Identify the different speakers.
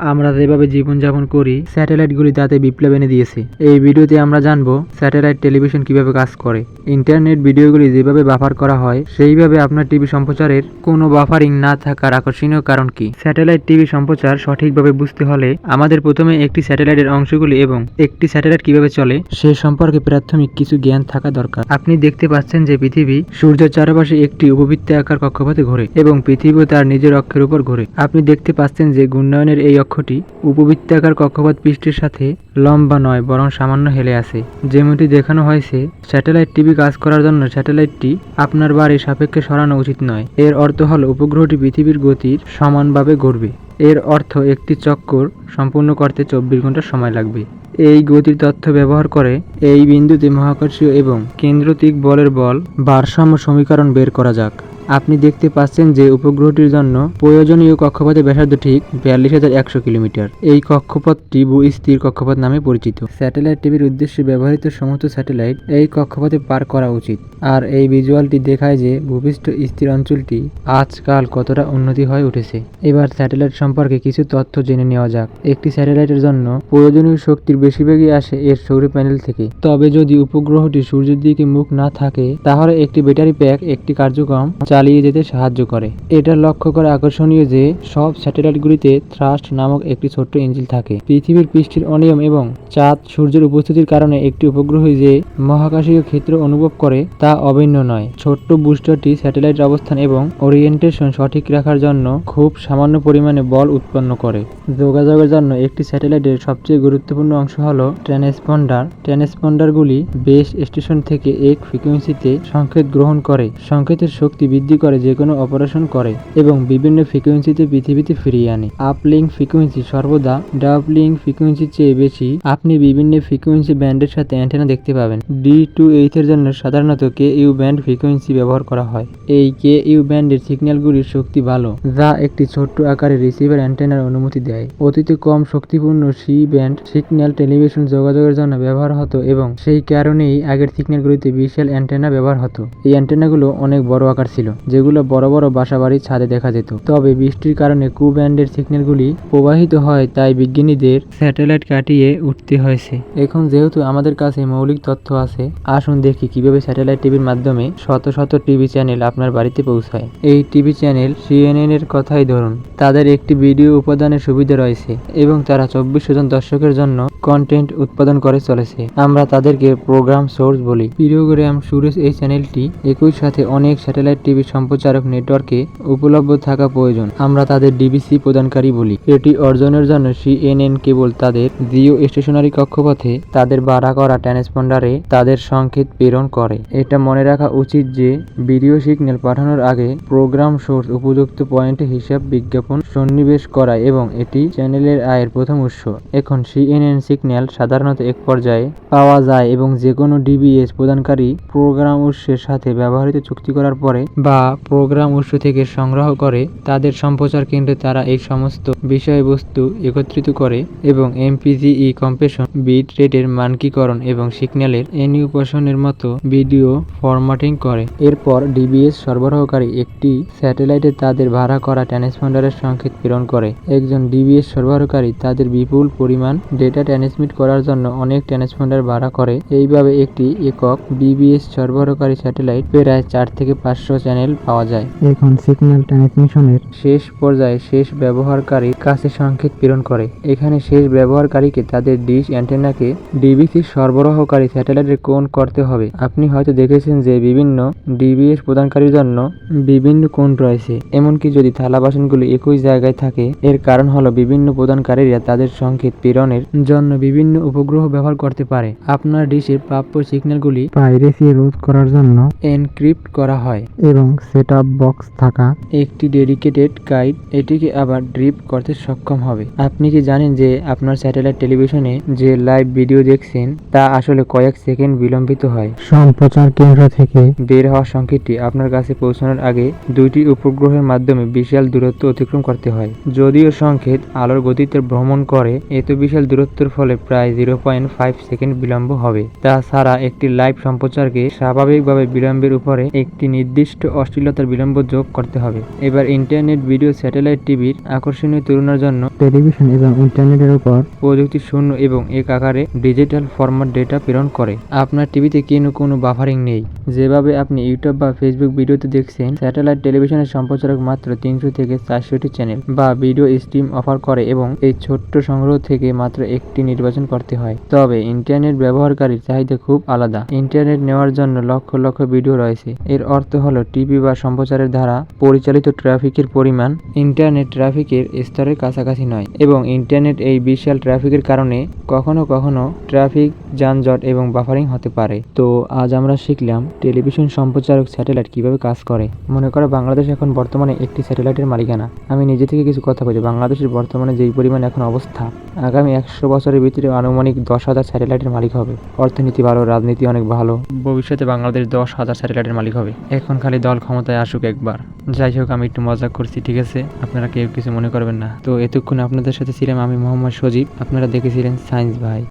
Speaker 1: আমরা যেভাবে জীবনযাপন করি, স্যাটেলাইটগুলি তাতে বিপ্লব এনে দিয়েছে। এই ভিডিওতে আমরা জানব, স্যাটেলাইট টেলিভিশন কীভাবে কাজ করে। ইন্টারনেট ভিডিওগুলি যেভাবে বাফার করা হয়, সেইভাবে আপনার টিভি সম্প্রচারের কোনো বাফারিং না থাকার আকর্ষণীয় কারণ কি? স্যাটেলাইট টিভি সম্প্রচার সঠিকভাবে বুঝতে হলে আমাদের প্রথমে একটি স্যাটেলাইটের অংশগুলি এবং একটি স্যাটেলাইট কীভাবে চলে, সে সম্পর্কে প্রাথমিক কিছু জ্ঞান থাকা দরকার। আপনি দেখতে পাচ্ছেন যে পৃথিবী সূর্যের চারপাশে একটি উপবৃত্তে আকার কক্ষপথে ঘোরে এবং পৃথিবীও তার নিজের অক্ষের উপর ঘোরে। আপনি দেখতে পাচ্ছেন যে ঘূর্ণায়নের এই অক্ষটি উপবৃত্তাকার কক্ষপথ পৃষ্ঠের সাথে লম্বা নয়, বরং সামান্য হেলে আছে। যেমনটি দেখানো হয়েছে, স্যাটেলাইট টিভি কাজ করার জন্য স্যাটেলাইটটি আপনার বাড়ির সাপেক্ষে সরানো উচিত নয়। এর অর্থ হল, উপগ্রহটি পৃথিবীর গতির সমানভাবে ঘুরবে। এর অর্থ, একটি চক্কর সম্পূর্ণ করতে চব্বিশ ঘণ্টা সময় লাগবে। এই গতির তথ্য ব্যবহার করে এই বিন্দুতে মহাকর্ষীয় এবং কেন্দ্রতিক বলের বল ভারসাম্য সমীকরণ বের করা যাক। আপনি দেখতে পাচ্ছেন যে উপগ্রহটির জন্য প্রয়োজনীয় কক্ষপথের ব্যাসার্ধ ঠিক বিয়াল্লিশ হাজার একশো কিলোমিটার। এই কক্ষপথটি ভূস্থির কক্ষপথ নামে পরিচিত। স্যাটেলাইট টিভির উদ্দেশ্যে ব্যবহৃত সমস্ত স্যাটেলাইট এই কক্ষপথে পার করা উচিত। আর এই ভিজুয়ালটি দেখায় যে ভূপৃষ্ঠ স্থির অঞ্চলটি আজকাল কতটা উন্নতি হয়ে উঠেছে। এবার স্যাটেলাইট সম্পর্কে কিছু তথ্য জেনে নেওয়া যাক। একটি স্যাটেলাইটের জন্য প্রয়োজনীয় শক্তির বেশিরভাগই আসে এর সৌর প্যানেল থেকে। তবে যদি উপগ্রহটি সূর্যের দিকে মুখ না থাকে, তাহলে একটি ব্যাটারি প্যাক, একটি কার্যক্রম চালিয়ে যেতে সাহায্য করে। এটা লক্ষ্য করে আকর্ষণীয় যে, সব স্যাটেলাইটগুলিতে থ্রাস্ট নামক একটি ছোট্ট ইঞ্জিন থাকে। পৃথিবীর পৃষ্ঠের অনিয়ম এবং চাঁদ সূর্যের উপস্থিতির কারণে একটি উপগ্রহ যে মহাকাশীয় ক্ষেত্র অনুভব করে তা অভিন্ন নয়। ছোট্ট বুস্টারটি স্যাটেলাইট অবস্থান এবং ওরিয়েন্টেশন সঠিক রাখার জন্য খুব সামান্য পরিমাণে বল উৎপন্ন করে। যোগাযোগের জন্য একটি স্যাটেলাইটের সবচেয়ে গুরুত্বপূর্ণ অংশ হল ট্রান্সপন্ডার। ট্রান্সপন্ডারগুলি বেস স্টেশন থেকে এক ফ্রিকোয়েন্সিতে সংকেত গ্রহণ করে। সংকেতের শক্তি বৃদ্ধি করে যে কোনো অপারেশন করে এবং বিভিন্ন ফ্রিকোয়েন্সিতে পৃথিবীতে ফিরিয়ে আনে। আপলিং ফ্রিকোয়েন্সি সর্বদা ডাবলিং ফ্রিকোয়েন্সির চেয়ে বেশি। আপনি বিভিন্ন ফ্রিকোয়েন্সি ব্যান্ডের সাথে অ্যান্টেনা দেখতে পাবেন। ডি টু এইচ এর জন্য সাধারণত কে ইউ ব্যান্ড ফ্রিকোয়েন্সি ব্যবহার করা হয়। এই কে ইউ ব্যান্ডের সিগন্যালগুলির শক্তি ভালো, যা একটি ছোট্ট আকারের রিসিভার অ্যান্টেনার অনুমতি দেয়। অতীতে কম শক্তিপূর্ণ সি ব্যান্ড সিগন্যাল টেলিভিশন যোগাযোগের জন্য ব্যবহার হতো এবং সেই কারণেই আগের সিগন্যালগুলিতে বিশাল অ্যান্টেনা ব্যবহার হতো। এই অ্যান্টেনাগুলো অনেক বড় আকার ছিল। যেগুলো বড় বড় বাসাবাড়ির ছাদে দেখা যেত। তবে বৃষ্টির কারণে কু ব্যান্ডের সিগন্যালগুলি প্রবাহিত হয়, তাই বিজ্ঞানীদের স্যাটেলাইট কাটিয়ে উঠতে হয়েছে। এখন যেহেতু আমাদের কাছে মৌলিক তথ্য আছে, আসুন দেখি কীভাবে স্যাটেলাইট টিভির মাধ্যমে শত শত টিভি চ্যানেল আপনার বাড়িতে পৌঁছায়। এই টিভি চ্যানেল সিএনএন এর কথাই ধরুন। তাদের একটি ভিডিও উপাদানের সুবিধা রয়েছে এবং তারা চব্বিশ জন দর্শকের জন্য কন্টেন্ট উৎপাদন করে চলেছে। আমরা তাদেরকে প্রোগ্রাম সোর্স বলি। পিরিওগ্রাম সুরেশ এই চ্যানেলটি একই সাথে অনেক স্যাটেলাইট টিভি সম্প্রচারক নেটওয়ার্কে উপলব্ধ থাকা প্রয়োজন। আমরা তাদের ডিবিসি প্রদানকারী বলি। এটি অর্জনের জন্য সিএনএন কেবল তাদের জিও স্টেশনারি কক্ষপথে তাদের ভাড়া করা ট্রান্সপন্ডারে তাদের সংকেত প্রেরণ করে। এটা মনে রাখা উচিত যে ভিডিও সিগন্যাল পাঠানোর আগে প্রোগ্রাম সোর্স উপযুক্ত পয়েন্টে হিসাব বিজ্ঞাপন সন্নিবেশ করা এবং এটি চ্যানেলের আয়ের প্রথম উৎস। এখন সিএনএন সিগন্যাল সাধারণত এক পর্যায়ে পাওয়া যায় এবং যে কোনো ডিবিএস প্রদানকারী প্রোগ্রাম উৎসের সাথে ব্যবহৃত চুক্তি করার পরে বা প্রোগ্রাম উৎস থেকে সংগ্রহ করে, তাদের সম্প্রচার কেন্দ্রে তারা এই সমস্ত বিষয়বস্তু একত্রিত করে এবং এমপিজিই কম্প্রেশন বিট রেটের মানকীকরণ এবং সিগন্যালের এনিউপেশনের মতো ভিডিও ফরম্যাটিং করে। এরপর ডিবিএস সরবরাহকারী একটি স্যাটেলাইটে তাদের ভাড়া করা ট্রান্সপন্ডারের সংকেত প্রেরণ করে। একজন ডিবিএস সরবরাহকারী তাদের বিপুল পরিমাণ ডেটা ট্রান্সমিট করার জন্য অনেক ট্রান্সপন্ডার ভাড়া করে। এইভাবে একটি একক ডিবিএস সরবরাহকারী স্যাটেলাইট প্রায় চার থেকে পাঁচশো চ্যানেল পাওয়া যায়। এখন সিগন্যাল ট্রান্সমিশনের শেষ পর্যায়ে শেষ ব্যবহারকারীর কাছে সংকেত প্রেরণ করে। এখানে শেষ ব্যবহারকারীকে তাদের ডিশ অ্যান্টেনাকে ডিবিসি সরবরাহকারী স্যাটেলাইটের কোণ করতে হবে। আপনি হয়তো দেখেছেন যে বিভিন্ন ডিবিএস প্রদানকারীর জন্য বিভিন্ন কোণ রয়েছে। এমনকি যদি থালা বাসনগুলি একই জায়গায় থাকে এর কারণ হলো বিভিন্ন প্রদানকারীরা তাদের সংকেত প্রেরণের জন্য বিভিন্ন উপগ্রহ ব্যবহার করতে পারে। আপনার ডিশের প্রাপ্য সিগন্যালগুলি পাইরেসি রোধ করার জন্য এনক্রিপ্ট করা হয়। এবং সেট বক্স থাকা একটি ডেডিকেটেড গাইড এটিকে আবার ড্রিপ করতে সক্ষম হবে। আপনি কি জানেন যে আপনার স্যাটেলাইট টেলিভিশনে যে লাইভ ভিডিও দেখছেন তা আসলে কয়েক সেকেন্ড বিলম্বিত হয়। সম্প্রচার কেন্দ্র থেকে বের হওয়া সংকেতটি আপনার কাছে পৌঁছানোর আগে দুইটি উপগ্রহের মাধ্যমে বিশাল দূরত্ব অতিক্রম করতে হয়। যদিও সংকেত আলোর গতিতে ভ্রমণ করে এত বিশাল দূরত্বের ফলে প্রায় জিরো পয়েন্ট ফাইভ সেকেন্ড বিলম্ব হবে। তাছাড়া একটি লাইভ সম্প্রচারকে স্বাভাবিকভাবে বিলম্বের উপরে একটি নির্দিষ্ট অশ্লীলতার বিলম্ব যোগ করতে হবে। এবার ইন্টারনেট ভিডিও স্যাটেলাইট টিভির আকর্ষণীয় তুলনার জন্য টেলিভিশন এবং ইন্টারনেটের উপর প্রযুক্তি শূন্য এবং এক আকারে ডিজিটাল ফরম্যাট ডেটা প্রেরণ করে। আপনার টিভিতে কোনো কোনো বাফারিং নেই? যেভাবে আপনি ইউটিউব বা ফেসবুক ভিডিওতে দেখছেন, স্যাটেলাইট টেলিভিশনের সম্প্রচারক মাত্র তিনশো থেকে চারশোটি চ্যানেল বা ভিডিও স্ট্রিম অফার করে এবং এই ছোট্ট সংগ্রহ থেকে মাত্র একটি নির্বাচন করতে হয়। তবে ইন্টারনেট ব্যবহারকারীর চাহিদা খুব আলাদা। ইন্টারনেট নেওয়ার জন্য লক্ষ লক্ষ ভিডিও রয়েছে। এর অর্থ হলো টিভি বা সম্প্রচারের দ্বারা পরিচালিত ট্রাফিকের পরিমাণ ইন্টারনেট ট্রাফিকের স্তরের কাছাকাছি নয় এবং ইন্টারনেট এই বিশাল ট্রাফিকের কারণে কখনো কখনো ট্রাফিক যানজট এবং বাফারিং হতে পারে। তো আজ আমরা শিখলাম টেলিভিশন সম্প্রচারক স্যাটেলাইট কীভাবে কাজ করে। মনে করো বাংলাদেশ এখন বর্তমানে একটি স্যাটেলাইটের মালিকানা। আমি নিজে থেকে কিছু কথা বলি বাংলাদেশের বর্তমানে যেই পরিমাণ এখন অবস্থা, আগামী একশো বছরের ভিতরে আনুমানিক দশ হাজার স্যাটেলাইটের মালিক হবে। অর্থনীতি ভালো, রাজনীতি অনেক ভালো। ভবিষ্যতে বাংলাদেশ দশ হাজার স্যাটেলাইটের মালিক হবে। এখন খালি দল ক্ষমতায় আসুক একবার। যাই হোক, আমি একটু মজা করছি, ঠিক আছে? আপনারা কেউ কিছু মনে করবেন না। তো এতক্ষণ আপনাদের সাথে ছিলাম আমি মোহাম্মদ সজীব। আপনারা দেখেছিলেন সায়েন্স ভাই।